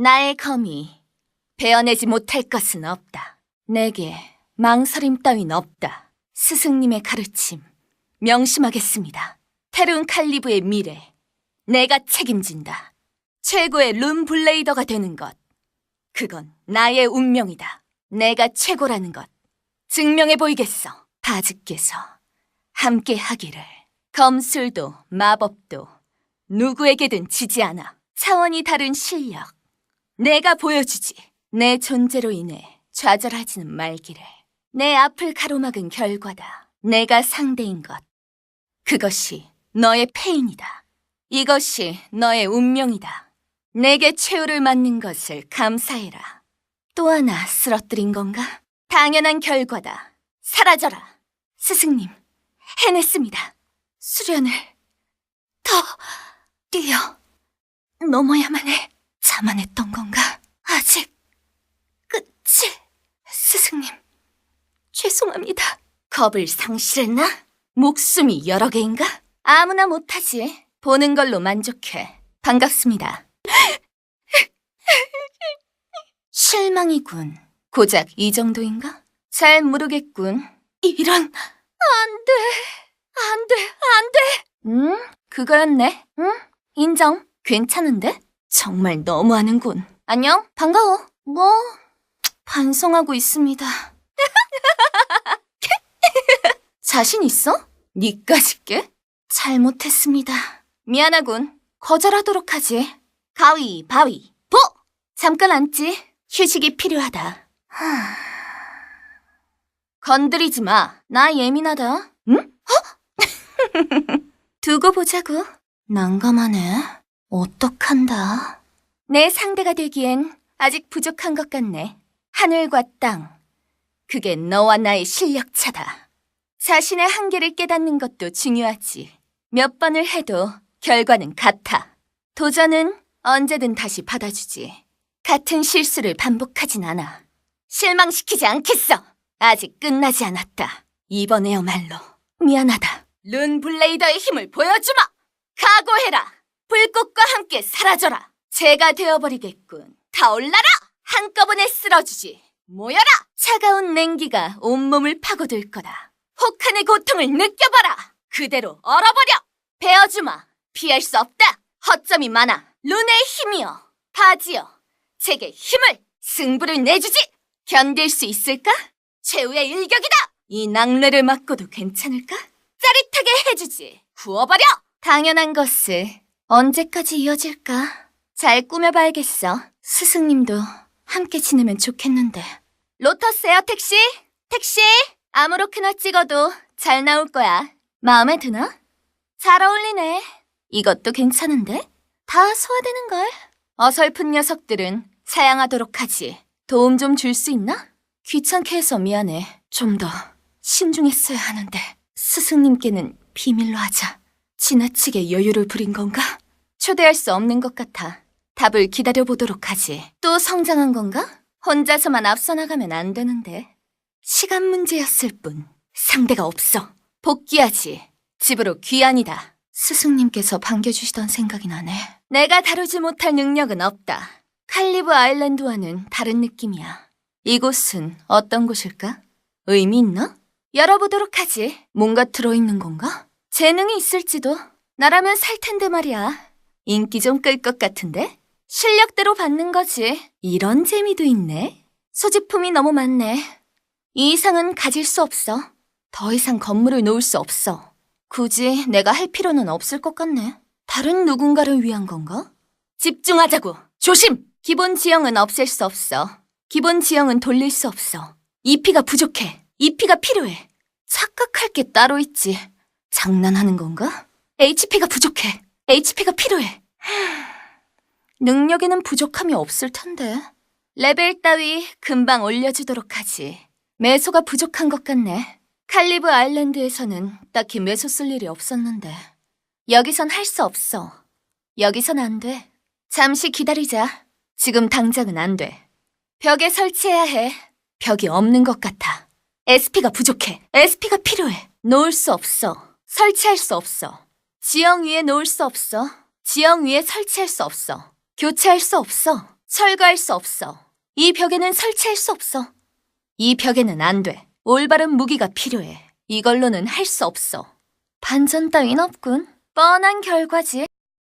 나의 검이 베어내지 못할 것은 없다. 내게 망설임 따윈 없다. 스승님의 가르침 명심하겠습니다. 테룬 칼리브의 미래 내가 책임진다. 최고의 룬 블레이더가 되는 것. 그건 나의 운명이다. 내가 최고라는 것. 증명해 보이겠어. 바즈께서 함께 하기를. 검술도 마법도 누구에게든 지지 않아. 차원이 다른 실력. 내가 보여주지. 내 존재로 인해 좌절하지는 말기를. 내 앞을 가로막은 결과다. 내가 상대인 것. 그것이 너의 패인이다. 이것이 너의 운명이다. 내게 최후를 맞는 것을 감사해라. 또 하나 쓰러뜨린 건가? 당연한 결과다. 사라져라. 스승님, 해냈습니다. 수련을 더 뛰어 넘어야만 해. 자만했던 건가? 아직 끝이 스승님, 죄송합니다. 겁을 상실했나? 목숨이 여러 개인가? 아무나 못하지. 보는 걸로 만족해. 반갑습니다. 실망이군. 고작 이 정도인가? 잘 모르겠군. 이런, 안 돼. 안 돼, 안 돼. 음, 그거였네. 응, 인정. 괜찮은데? 정말 너무하는군. 안녕, 반가워. 뭐, 반성하고 있습니다. 자신 있어? 니까짓 게? 잘못했습니다. 미안하군. 거절하도록 하지. 가위, 바위, 보! 잠깐 앉지. 휴식이 필요하다. 하... 건드리지 마. 나 예민하다. 응? 어? 두고 보자고. 난감하네. 어떡한다. 내 상대가 되기엔 아직 부족한 것 같네. 하늘과 땅. 그게 너와 나의 실력 차다. 자신의 한계를 깨닫는 것도 중요하지. 몇 번을 해도 결과는 같아. 도전은 언제든 다시 받아주지. 같은 실수를 반복하진 않아. 실망시키지 않겠어. 아직 끝나지 않았다. 이번에야말로 미안하다. 룬 블레이더의 힘을 보여주마. 각오해라. 불꽃과 함께 사라져라. 제가 되어버리겠군. 타올라라. 한꺼번에 쓸어주지. 모여라. 차가운 냉기가 온몸을 파고들 거다. 혹한의 고통을 느껴봐라. 그대로 얼어버려. 베어주마. 피할 수 없다. 허점이 많아. 룬의 힘이여. 바지여. 제게 힘을, 승부를 내주지. 견딜 수 있을까? 최후의 일격이다. 이 낙뢰를 맞고도 괜찮을까? 짜릿하게 해주지. 구워버려. 당연한 것을 언제까지 이어질까? 잘 꾸며봐야겠어. 스승님도 함께 지내면 좋겠는데. 로터스 에어 택시? 택시? 아무렇게나 찍어도 잘 나올 거야. 마음에 드나? 잘 어울리네. 이것도 괜찮은데? 다 소화되는걸? 어설픈 녀석들은 사양하도록 하지. 도움 좀 줄 수 있나? 귀찮게 해서 미안해. 좀 더 신중했어야 하는데. 스승님께는 비밀로 하자. 지나치게 여유를 부린 건가? 초대할 수 없는 것 같아. 답을 기다려보도록 하지. 또 성장한 건가? 혼자서만 앞서 나가면 안 되는데. 시간 문제였을 뿐. 상대가 없어. 복귀하지. 집으로 귀환이다. 스승님께서 반겨주시던 생각이 나네. 내가 다루지 못할 능력은 없다. 칼리브 아일랜드와는 다른 느낌이야. 이곳은 어떤 곳일까? 의미 있나? 열어보도록 하지. 뭔가 들어있는 건가? 재능이 있을지도. 나라면 살 텐데 말이야. 인기 좀 끌 것 같은데? 실력대로 받는 거지. 이런 재미도 있네. 소지품이 너무 많네. 이 이상은 가질 수 없어. 더 이상 건물을 놓을 수 없어. 굳이 내가 할 필요는 없을 것 같네. 다른 누군가를 위한 건가? 집중하자고. 조심! 기본 지형은 없앨 수 없어. 기본 지형은 돌릴 수 없어. EP가 부족해. EP가 필요해. 착각할 게 따로 있지. 장난하는 건가? HP가 부족해. HP가 필요해. 능력에는 부족함이 없을 텐데. 레벨 따위 금방 올려주도록 하지. 매소가 부족한 것 같네. 칼리브 아일랜드에서는 딱히 매소 쓸 일이 없었는데. 여기선 할 수 없어. 여기선 안 돼. 잠시 기다리자. 지금 당장은 안 돼. 벽에 설치해야 해. 벽이 없는 것 같아. SP가 부족해. SP가 필요해. 놓을 수 없어. 설치할 수 없어. 지형 위에 놓을 수 없어. 지형 위에 설치할 수 없어. 교체할 수 없어. 철거할 수 없어. 이 벽에는 설치할 수 없어. 이 벽에는 안 돼. 올바른 무기가 필요해. 이걸로는 할 수 없어. 반전 따윈 없군. 뻔한 결과지.